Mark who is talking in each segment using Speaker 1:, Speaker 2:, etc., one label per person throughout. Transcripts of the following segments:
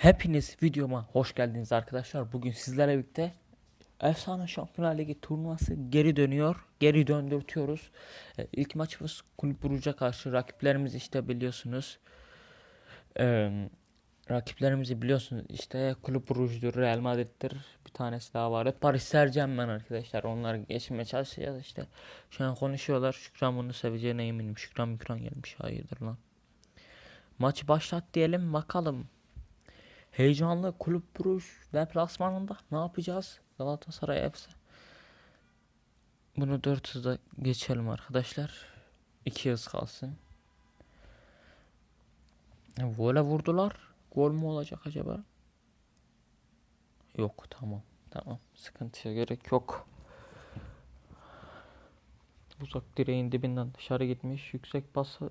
Speaker 1: Hepiniz videoma hoş geldiniz arkadaşlar. Bugün sizlerle birlikte Efsane Şampiyonlar Ligi turnuvası geri dönüyor. Geri döndürtüyoruz. E, ilk maçımız Kulüp Brugge'a karşı. Rakiplerimiz işte biliyorsunuz. E, rakiplerimizi biliyorsunuz işte Kulüp Brugge'dur, Real Madrid'dir. Bir tanesi daha vardı. Paris Saint Germain arkadaşlar. Onları geçmeye çalışacağız işte. Şu an konuşuyorlar. Şükran bunu seveceğine eminim. Şükran Mükran gelmiş. Hayırdır lan. Maçı başlat diyelim bakalım. Heyecanlı Kulüp Brugge deplasmanında ne yapacağız? Galatasaray hepsi. Bunu 4 hızda geçelim arkadaşlar. 2 hız kalsın. Böyle vurdular. Gol mü olacak acaba? Yok tamam. Tamam. Sıkıntıya gerek yok. Uzak direğin dibinden dışarı gitmiş. Yüksek bası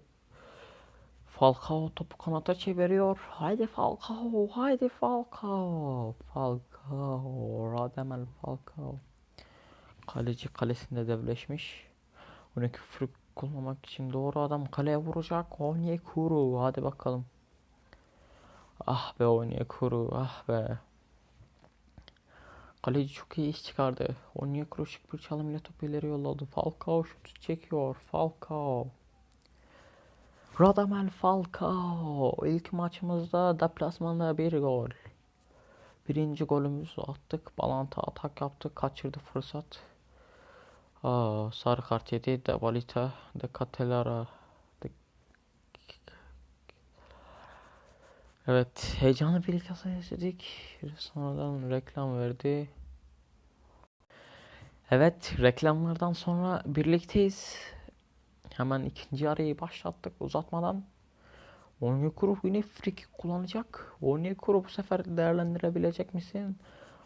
Speaker 1: Falcao topu kanata çeviriyor. Haydi Falcao, haydi Falcao. Falcao, Radamel Falcao. Kaleci kalesinde devleşmiş. 12 fırık kullanmak için doğru adam kaleye vuracak. Onyekuru, hadi bakalım. Ah be Onyekuru, ah be. Kaleci çok iyi iş çıkardı. Onyekuru şık bir çalım ile topu ileri yolladı. Falcao şutu çekiyor. Falcao. Radamel Falcao ilk maçımızda deplasmanda bir gol. Birinci golümüzü attık. Balanta atak yaptık. Kaçırdı fırsat. Aa, sarı kart yedi. De Valita de Catelara. De... Evet. Heyecanlı bir ilk hasa. Sonradan reklam verdi. Evet. Reklamlardan sonra birlikteyiz. Hemen ikinci yarıyı başlattık uzatmadan. Onyekuru yine free kick kullanacak. Onyekuru bu sefer değerlendirebilecek misin?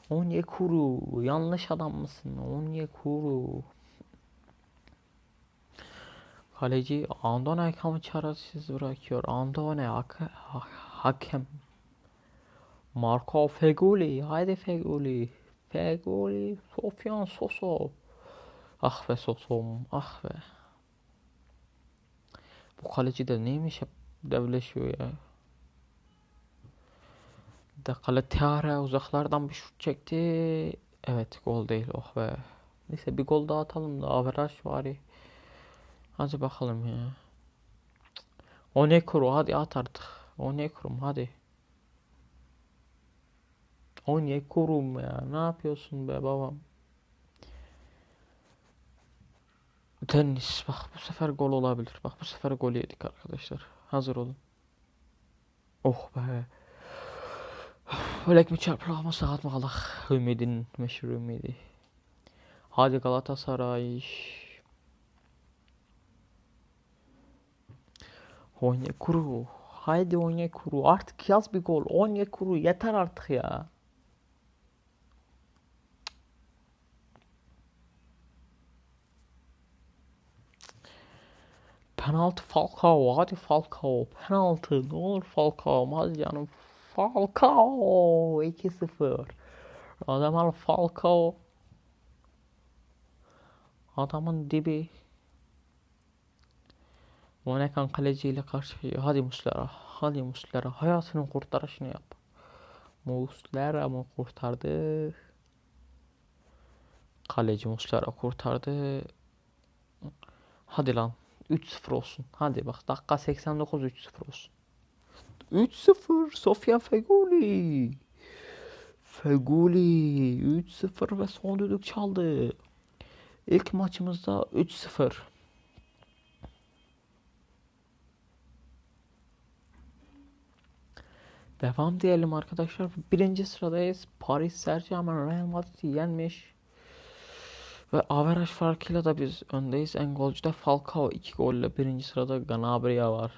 Speaker 1: Onyekuru yanlış adam mısın? Onyekuru. Kaleci Andone hakamı çaresiz bırakıyor. Andone ha hakem. Marco Feguli. Haydi Feguli. Feguli. Sofyan Soso. Ah be Soso'm. Ah be. Bu kaleci de neymiş hep devleşiyor ya. De kale Teare uzaklardan bir şut çekti. Evet gol değil oh be. Neyse bir gol daha atalım da averaj ya. Hadi bakalım ya. O ne kuru hadi at artık. O ne kurum hadi. O ne kurum ya. Ne yapıyorsun be babam? Tennis. Bak bu sefer gol olabilir. Bak bu sefer gol yedik arkadaşlar. Hazır olun. Oh be. Ölek mi çarpılama saat mı kalak? Ümidin meşhur ümidi. Hadi Galatasaray. Onyekuru. Haydi Onyekuru. Artık yaz bir gol. Onyekuru yeter artık ya. Penaltı Falcao. Hadi Falcao. Penaltı. Ne olur Falcao. Canım. Falcao. 2-0. Adamlar Falcao. Adamın dibi. Monekan kaleciyle karşılaşıyor. Hadi Muslera. Hadi Muslera. Hayatının kurtarışını yap. Muslera mı kurtardı? Kaleci Muslera kurtardı. Hadi lan. 3-0 olsun. Hadi bak dakika 89 3-0 olsun. 3-0 Sofia Feguli. Feguli 3-0 ve son düdük çaldı. İlk maçımızda 3-0. Devam diyelim arkadaşlar. Birinci sıradayız. Paris Saint Germain Real Madrid'i yenmiş. Ve averaj farkıyla da biz öndeyiz. En golcüde Falcao 2 golle. Birinci sırada Gnabry var.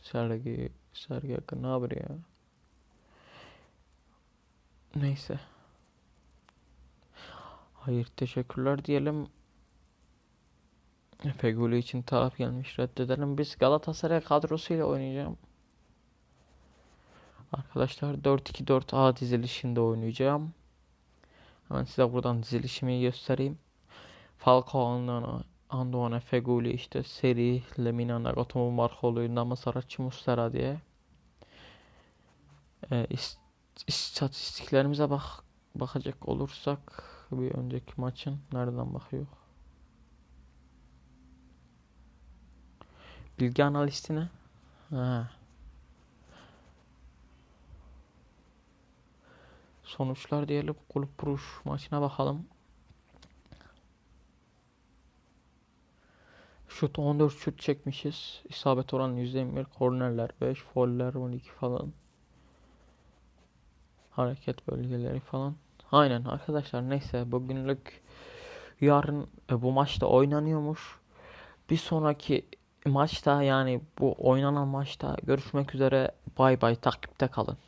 Speaker 1: Sergi, Sergi Gnabry Neyse. Hayır teşekkürler diyelim. Feguli için talep gelmiş reddedelim. Biz Galatasaray kadrosuyla oynayacağım. Arkadaşlar 4-2-4-A dizilişinde oynayacağım. Hemen size buradan dizilişimi göstereyim. Falcao, Andona, Andona, Feguli işte seri, Lemina, Nagatomo, Marcolo, Namasarachi, Mustera diye. E, is- istatistiklerimize bak bakacak olursak bir önceki maçın nereden bakıyor? Bilgi analistine. Ha. Sonuçlar diyelim kulüp vuruş maçına bakalım. Şut 14 şut çekmişiz. İsabet oranı %21. Kornerler 5. Foller 12 falan. Hareket bölgeleri falan. Aynen arkadaşlar neyse bugünlük yarın e, bu maçta oynanıyormuş. Bir sonraki maçta yani bu oynanan maçta görüşmek üzere. Bay bay takipte kalın.